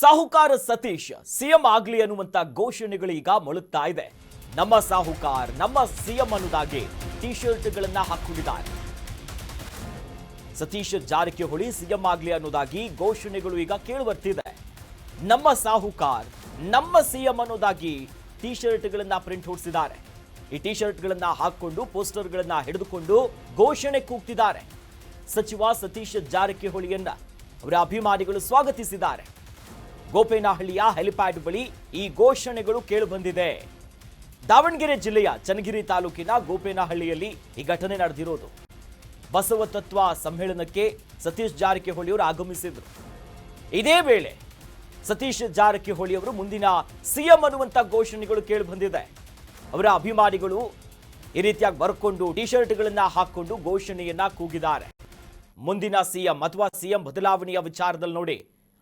ಸಾಹುಕಾರ ಸತೀಶ್ ಸಿಎಂ ಆಗ್ಲಿ ಅನ್ನುವಂತ ಘೋಷಣೆಗಳು ಈಗ ಮೊಳಗ್ತಾ ಇದೆ. ನಮ್ಮ ಸಾಹುಕಾರ್, ನಮ್ಮ ಸಿಎಂ ಅನ್ನೋದಾಗಿ ಟಿ ಶರ್ಟ್ಗಳನ್ನ ಹಾಕೊಂಡಿದ್ದಾರೆ ಸತೀಶ್ ಜಾರಕಿಹೊಳಿ ಸಿಎಂ ಆಗ್ಲಿ ಅನ್ನೋದಾಗಿ ಘೋಷಣೆಗಳು ಈಗ ಕೇಳಿಬರ್ತಿದೆ. ನಮ್ಮ ಸಾಹುಕಾರ್, ನಮ್ಮ ಸಿಎಂ ಅನ್ನೋದಾಗಿ ಟಿ ಶರ್ಟ್ಗಳನ್ನ ಪ್ರಿಂಟ್ ಹೊಡಿಸಿದ್ದಾರೆ. ಈ ಟಿ ಶರ್ಟ್ಗಳನ್ನ ಹಾಕೊಂಡು ಪೋಸ್ಟರ್ಗಳನ್ನ ಹಿಡಿದುಕೊಂಡು ಘೋಷಣೆ ಕೂಗ್ತಿದ್ದಾರೆ. ಸಚಿವ ಸತೀಶ್ ಜಾರಕಿಹೊಳಿಯನ್ನ ಅವರ ಅಭಿಮಾನಿಗಳು ಸ್ವಾಗತಿಸಿದ್ದಾರೆ. ಗೋಪೇನಹಳ್ಳಿಯ ಹೆಲಿಪ್ಯಾಡ್ ಬಳಿ ಈ ಘೋಷಣೆಗಳು ಕೇಳಿಬಂದಿದೆ ದಾವಣಗೆರೆ ಜಿಲ್ಲೆಯ ಚನ್ನಗಿರಿ ತಾಲೂಕಿನ ಗೋಪೇನಹಳ್ಳಿಯಲ್ಲಿ ಈ ಘಟನೆ ನಡೆದಿರೋದು. ಬಸವ ತತ್ವ ಸಮ್ಮೇಳನಕ್ಕೆ ಸತೀಶ್ ಜಾರಕಿಹೊಳಿಯವರು ಆಗಮಿಸಿದ್ರು. ಇದೇ ವೇಳೆ ಸತೀಶ್ ಜಾರಕಿಹೊಳಿ ಅವರು ಮುಂದಿನ ಸಿಎಂ ಅನ್ನುವಂಥ ಘೋಷಣೆಗಳು ಕೇಳಿ ಬಂದಿದೆ. ಅವರ ಅಭಿಮಾನಿಗಳು ಈ ರೀತಿಯಾಗಿ ಬರ್ಕೊಂಡು ಟಿ ಶರ್ಟ್ಗಳನ್ನು ಹಾಕೊಂಡು ಘೋಷಣೆಯನ್ನ ಕೂಗಿದ್ದಾರೆ. ಮುಂದಿನ ಸಿಎಂ ಅಥವಾ ಸಿಎಂ ಬದಲಾವಣೆಯ ವಿಚಾರದಲ್ಲಿ ನೋಡಿ.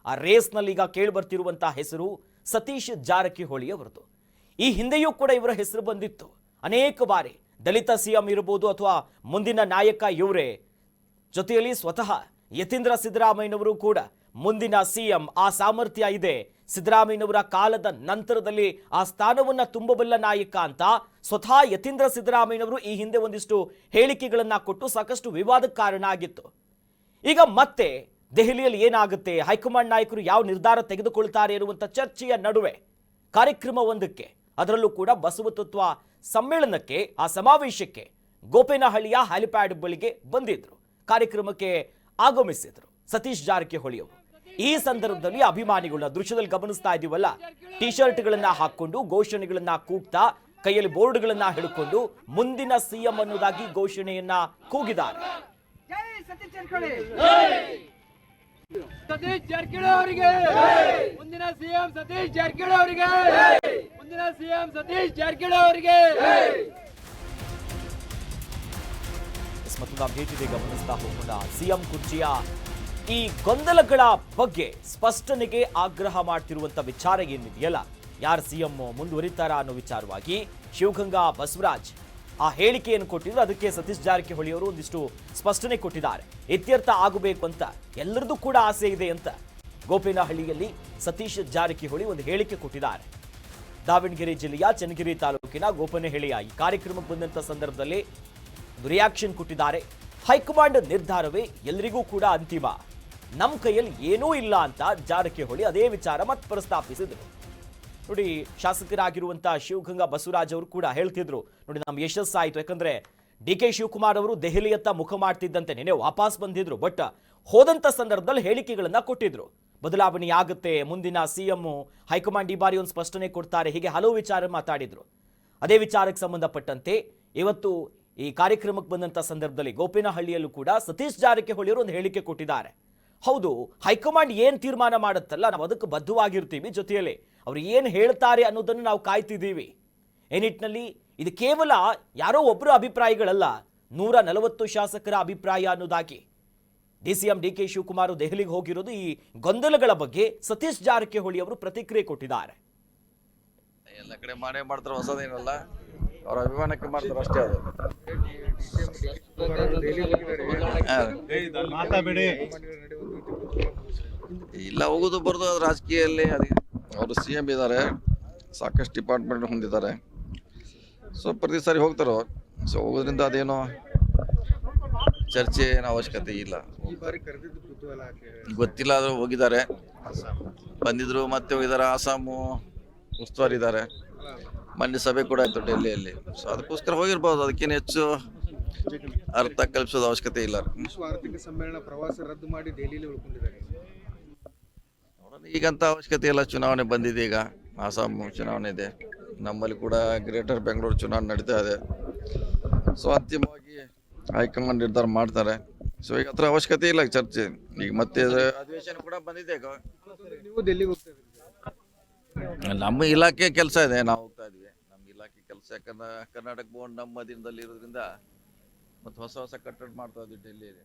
ಆ ರೇಸ್ನಲ್ಲಿ ಈಗ ಕೇಳಿ ಬರ್ತಿರುವಂತಹ ಹೆಸರು ಸತೀಶ್ ಜಾರಕಿಹೊಳಿ ಅವರದು. ಈ ಹಿಂದೆಯೂ ಕೂಡ ಇವರ ಹೆಸರು ಬಂದಿತ್ತು. ಅನೇಕ ಬಾರಿ ದಲಿತ ಸಿಎಂ ಇರಬಹುದು ಅಥವಾ ಮುಂದಿನ ನಾಯಕ ಇವರೇ. ಜೊತೆಯಲ್ಲಿ ಸ್ವತಃ ಯತೀಂದ್ರ ಸಿದ್ದರಾಮಯ್ಯನವರು ಕೂಡ ಮುಂದಿನ ಸಿಎಂ ಆ ಸಾಮರ್ಥ್ಯ ಇದೆ. ಸಿದ್ದರಾಮಯ್ಯನವರ ಕಾಲದ ನಂತರದಲ್ಲಿ ಆ ಸ್ಥಾನವನ್ನ ತುಂಬಬಲ್ಲ ನಾಯಕ ಅಂತ ಸ್ವತಃ ಯತೀಂದ್ರ ಸಿದ್ದರಾಮಯ್ಯನವರು ಈ ಹಿಂದೆ ಒಂದಿಷ್ಟು ಹೇಳಿಕೆಗಳನ್ನ ಕೊಟ್ಟು ಸಾಕಷ್ಟು ವಿವಾದಕ್ಕೆ ಕಾರಣ ಆಗಿತ್ತು ಈಗ ಮತ್ತೆ ದೆಹಲಿಯಲ್ಲಿ ಏನಾಗುತ್ತೆ? ಹೈಕಮಾಂಡ್ ನಾಯಕರು ಯಾವ ನಿರ್ಧಾರ ತೆಗೆದುಕೊಳ್ತಾರೆ ಎನ್ನುವಂಥ ಚರ್ಚೆಯ ನಡುವೆ ಕಾರ್ಯಕ್ರಮವೊಂದಕ್ಕೆ ಅದರಲ್ಲೂ ಕೂಡ ಬಸವ ತತ್ವ ಸಮ್ಮೇಳನಕ್ಕೆ ಆ ಸಮಾವೇಶಕ್ಕೆ ಗೋಪೇನಹಳ್ಳಿಯ ಹ್ಯಾಲಿಪ್ಯಾಡ್ ಬಳಿಗೆ ಬಂದಿದ್ರು. ಕಾರ್ಯಕ್ರಮಕ್ಕೆ ಆಗಮಿಸಿದ್ರು. ಸತೀಶ್ ಜಾರಕಿಹೊಳಿ ಅವರು ಈ ಸಂದರ್ಭದಲ್ಲಿ ಅಭಿಮಾನಿಗಳನ್ನ ದೃಶ್ಯದಲ್ಲಿ ಗಮನಿಸ್ತಾ ಇದೀವಲ್ಲ? ಟಿ ಶರ್ಟ್ಗಳನ್ನ ಹಾಕೊಂಡು ಘೋಷಣೆಗಳನ್ನ ಕೂಗ್ತಾ ಕೈಯಲ್ಲಿ ಬೋರ್ಡ್ಗಳನ್ನ ಹಿಡ್ಕೊಂಡು ಮುಂದಿನ ಸಿಎಂ ಅನ್ನೋದಾಗಿ ಘೋಷಣೆಯನ್ನ ಕೂಗಿದ್ದಾರೆ. ಜೈ! ಸತೀಶ್ ಜಾರಕಿಹೊಳಿ ಅವರಿಗೆ. ಮುಂದಿನ ಸಿಎಂ ಸತೀಶ್ ಜಾರಕಿಹೊಳಿ ಅವರಿಗೆ. ಮುಂದಿನ ಸಿಎಂ ಸತೀಶ್ ಜಾರಕಿಹೊಳಿ ಅವರಿಗೆ. ಮತ್ತೊಂದು ಭೇಟಿಗೆ ಗಮನಿಸ್ತಾ ಹೋಗೋಣ. ಸಿಎಂ ಕುರ್ಚಿಯ ಈ ಗೊಂದಲಗಳ ಬಗ್ಗೆ ಸ್ಪಷ್ಟನೆಗೆ ಆಗ್ರಹ ಮಾಡ್ತಿರುವಂತ ವಿಚಾರ ಏನಿದೆಯಲ್ಲ? ಯಾರು ಸಿಎಂ ಮುಂದುವರಿತಾರ ಅನ್ನೋ ವಿಚಾರವಾಗಿ ಶಿವಗಂಗಾ ಬಸವರಾಜ್ ಆ ಹೇಳಿಕೆಯನ್ನು ಕೊಟ್ಟಿದ್ರು. ಅದಕ್ಕೆ ಸತೀಶ್ ಜಾರಕಿಹೊಳಿ ಅವರು ಒಂದಿಷ್ಟು ಸ್ಪಷ್ಟನೆ ಕೊಟ್ಟಿದ್ದಾರೆ. ಇತ್ಯರ್ಥ ಆಗಬೇಕು ಅಂತ ಎಲ್ಲರದ್ದು ಕೂಡ ಆಸೆ ಇದೆ ಅಂತ ಗೋಪಿನಹಳ್ಳಿಯಲ್ಲಿ ಸತೀಶ್ ಜಾರಕಿಹೊಳಿ ಒಂದು ಹೇಳಿಕೆ ಕೊಟ್ಟಿದ್ದಾರೆ. ದಾವಣಗೆರೆ ಜಿಲ್ಲೆಯ ಚನ್ನಗಿರಿ ತಾಲೂಕಿನ ಗೋಪನಹಳ್ಳಿಯ ಈ ಕಾರ್ಯಕ್ರಮಕ್ಕೆ ಬಂದಂತ ಸಂದರ್ಭದಲ್ಲಿ ರಿಯಾಕ್ಷನ್ ಕೊಟ್ಟಿದ್ದಾರೆ. ಹೈಕಮಾಂಡ್ ನಿರ್ಧಾರವೇ ಎಲ್ಲರಿಗೂ ಕೂಡ ಅಂತಿಮ. ನಮ್ಮ ಕೈಯಲ್ಲಿ ಏನೂ ಇಲ್ಲ ಅಂತ ಜಾರಕಿಹೊಳಿ ಅದೇ ವಿಚಾರ ಮತ್ತೆ ಪ್ರಸ್ತಾಪಿಸಿದರು. ನೋಡಿ ಶಾಸಕರಾಗಿರುವಂತಹ ಶಿವಗಂಗಾ ಬಸವರಾಜ್ ಅವರು ಕೂಡ ಹೇಳ್ತಿದ್ರು. ನೋಡಿ ನಮ್ಮ ಯಶಸ್ಸಾಯಿತು. ಯಾಕಂದ್ರೆ ಡಿ ಕೆ ಶಿವಕುಮಾರ್ ಅವರು ದೆಹಲಿಯತ್ತ ಮುಖ ಮಾಡ್ತಿದ್ದಂತೆ ನೆನೆ ವಾಪಸ್ ಬಂದಿದ್ರು. ಬಟ್ ಹೋದಂತ ಸಂದರ್ಭದಲ್ಲಿ ಹೇಳಿಕೆಗಳನ್ನ ಕೊಟ್ಟಿದ್ರು. ಬದಲಾವಣೆ ಆಗುತ್ತೆ, ಮುಂದಿನ ಸಿಎಂ ಹೈಕಮಾಂಡ್ ಈ ಬಾರಿ ಒಂದು ಸ್ಪಷ್ಟನೆ ಕೊಡ್ತಾರೆ. ಹೀಗೆ ಹಲವು ವಿಚಾರ ಮಾತಾಡಿದ್ರು. ಅದೇ ವಿಚಾರಕ್ಕೆ ಸಂಬಂಧಪಟ್ಟಂತೆ ಇವತ್ತು ಈ ಕಾರ್ಯಕ್ರಮಕ್ಕೆ ಬಂದಂತ ಸಂದರ್ಭದಲ್ಲಿ ಗೋಪಿನಹಳ್ಳಿಯಲ್ಲೂ ಕೂಡ ಸತೀಶ್ ಜಾರಕಿಹೊಳಿ ಅವರು ಒಂದು ಹೇಳಿಕೆ ಕೊಟ್ಟಿದ್ದಾರೆ. ಹೌದು, ಹೈಕಮಾಂಡ್ ಏನ್ ತೀರ್ಮಾನ ಮಾಡುತ್ತಲ್ಲ, ನಾವು ಅದಕ್ಕೆ ಬದ್ಧವಾಗಿರ್ತೀವಿ ಜೊತೆಯಲ್ಲಿ. ಅವ್ರು ಏನು ಹೇಳ್ತಾರೆ ಅನ್ನೋದನ್ನು ನಾವು ಕಾಯ್ತಿದ್ದೀವಿ. ಈ ನಿಟ್ಟಿನಲ್ಲಿ ಇದು ಕೇವಲ ಯಾರೋ ಒಬ್ಬರ ಅಭಿಪ್ರಾಯಗಳಲ್ಲ ನೂರ ನಲವತ್ತು ಶಾಸಕರ ಅಭಿಪ್ರಾಯ ಅನ್ನೋದಾಗಿ. D C M D K Shivakumar ದೆಹಲಿಗೆ ಹೋಗಿರೋದು ಈ ಗೊಂದಲಗಳ ಬಗ್ಗೆ ಸತೀಶ್ ಜಾರಕಿಹೊಳಿ ಅವರು ಪ್ರತಿಕ್ರಿಯೆ ಕೊಟ್ಟಿದ್ದಾರೆ. ಎಲ್ಲ ಕಡೆ ಮಾಡೇ ಮಾಡ್ತಾರೆ ಹೊಸದೇನಲ್ಲ. ಅವ್ರ ಅಭಿಮಾನಕ್ಕೆ ಮಾಡ್ತಾರೆ ಅಷ್ಟೇ ಅದು. ಇಲ್ಲ ಹೋಗೋದು ಬರ್ದು ಅದು ರಾಜಕೀಯಲ್ಲಿ ಅದು ಅವರು ಸಿ ಎಂ ಇದ್ದಾರೆ ಸಾಕಷ್ಟು ಡಿಪಾರ್ಟ್ಮೆಂಟ್ ಹೊಂದಿದ್ದಾರೆ ಸೊ ಪ್ರತಿ ಸಾರಿ ಹೋಗ್ತಾರೋ? ಸೊ ಹೋಗೋದ್ರಿಂದ ಅದೇನೋ ಚರ್ಚೆ ಏನೋ ಅವಶ್ಯಕತೆ ಇಲ್ಲ. ಗೊತ್ತಿಲ್ಲ, ಆದರೂ ಹೋಗಿದ್ದಾರೆ. ಬಂದಿದ್ರು, ಮತ್ತೆ ಹೋಗಿದ್ದಾರೆ. ಆಸಾಮು ಉಸ್ತುವಾರಿ ಇದ್ದಾರೆ. ಮೊನ್ನೆ ಸಭೆ ಕೂಡ ಆಯಿತು ಡೆಲ್ಲಿಯಲ್ಲಿ. ಸೊ ಅದಕ್ಕೋಸ್ಕರ ಹೋಗಿರ್ಬೋದು. ಅದಕ್ಕೇನು ಹೆಚ್ಚು ಅರ್ಥ ಕಲ್ಪಿಸೋದು ಅವಶ್ಯಕತೆ ಇಲ್ಲ. ವಿಶ್ವ ಆರ್ಥಿಕ ಸಮ್ಮೇಳನ ಪ್ರವಾಸ ರದ್ದು ಮಾಡಿ ಡೆಲ್ಲಿಯಲ್ಲಿ ಉಳ್ಕೊಂಡಿದ್ದಾರೆ. ಈಗಂತ ಅವಶ್ಯಕತೆ ಇಲ್ಲ ಚುನಾವಣೆ ಬಂದಿದೆ ಈಗ. ಆಸಾಮ್ ಚುನಾವಣೆ ಇದೆ. ನಮ್ಮಲ್ಲಿ ಕೂಡ ಗ್ರೇಟರ್ ಬೆಂಗಳೂರು ಚುನಾವಣೆ ನಡೀತಾ ಇದೆ. ಸೊ ಅಂತಿಮವಾಗಿ ಹೈಕಮಾಂಡ್ ನಿರ್ಧಾರ ಮಾಡ್ತಾರೆ. ಸೊ ಈಗ ಹತ್ರ ಅವಶ್ಯಕತೆ ಇಲ್ಲ ಚರ್ಚೆ. ಈಗ ಮತ್ತೆ ಅಧಿವೇಶನ ಕೂಡ ಬಂದಿದೆ ಈಗ. ನಮ್ಮ ಇಲಾಖೆ ಕೆಲಸ ಇದೆ. ನಾವು ಹೋಗ್ತಾ ಇದ್ವಿ ನಮ್ಮ ಇಲಾಖೆ ಕೆಲಸ ಯಾಕಂದ್ರೆ ಕರ್ನಾಟಕ ಭವನ್ ನಮ್ಮ ಅಧೀನದಲ್ಲಿ ಇರೋದ್ರಿಂದ ಮತ್ತು ಹೊಸ ಹೊಸ ಕಟ್ಟಡ ಮಾಡ್ತಾ ಇದ್ವಿ ಡೆಲ್ಲಿಯಲ್ಲಿ.